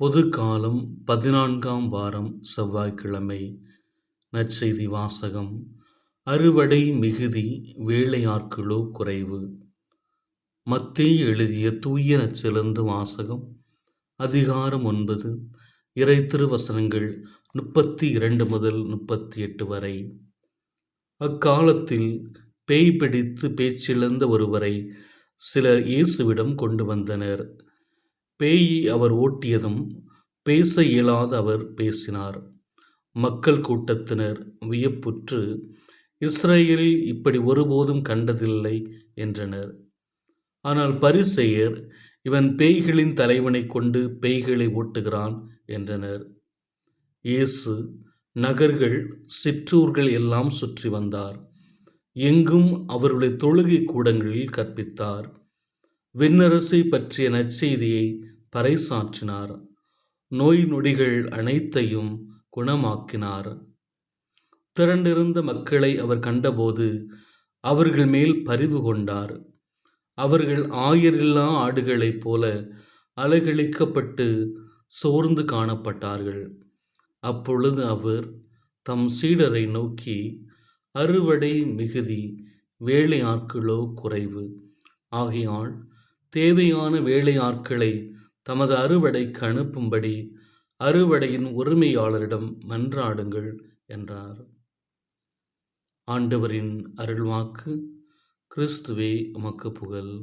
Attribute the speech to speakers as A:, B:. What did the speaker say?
A: பொது காலம் பதினான்காம் வாரம் செவ்வாய்க்கிழமை. நற்செய்தி வாசகம். அறுவடை மிகுதி வேலையாட்களோ குறைவு. மத்திய எழுதிய தூய நச்சிலிருந்து வாசகம். அதிகாரம் ஒன்பது. இறை திருவசனங்கள் முப்பத்தி இரண்டு முதல் முப்பத்தி எட்டு வரை. அக்காலத்தில் பேய் பிடித்து பேச்சிழந்த ஒருவரை சிலர் இயேசுவிடம் கொண்டு வந்தனர். பேயை அவர் ஓட்டியதும் பேச இயலாத அவர் பேசினார். மக்கள் கூட்டத்தினர் வியப்புற்று இஸ்ரேலில் இப்படி ஒருபோதும் கண்டதில்லை என்றனர். ஆனால் பரிசெயர் இவன் பேய்களின் தலைவனை கொண்டு பேய்களை ஓட்டுகிறான் என்றனர். இயேசு நகர்கள் சிற்றூர்கள் எல்லாம் சுற்றி வந்தார். எங்கும் அவருடைய தொழுகை கூடங்களில் கற்பித்தார். விண்ணரசை பற்றிய நற்செய்தியை பறைசாற்றினார். நோய் நொடிகள் அனைத்தையும் குணமாக்கினார். திரண்டிருந்த மக்களை அவர் கண்டபோது அவர்கள் மேல் பரிவு கொண்டார். அவர்கள் ஆயிரில்லா ஆடுகளைப் போல அலகழிக்கப்பட்டு சோர்ந்து காணப்பட்டார்கள். அப்பொழுது அவர் தம் சீடரை நோக்கி அறுவடை மிகுதி வேலையாட்களோ குறைவு. ஆகையால் தேவையான வேலையாட்களை தமது அறுவடைக்கு அனுப்பும்படி அறுவடையின் உரிமையாளரிடம் மன்றாடுங்கள் என்றார். ஆண்டவரின் அருள்வாக்கு கிறிஸ்துவே உமக்கு புகழ்.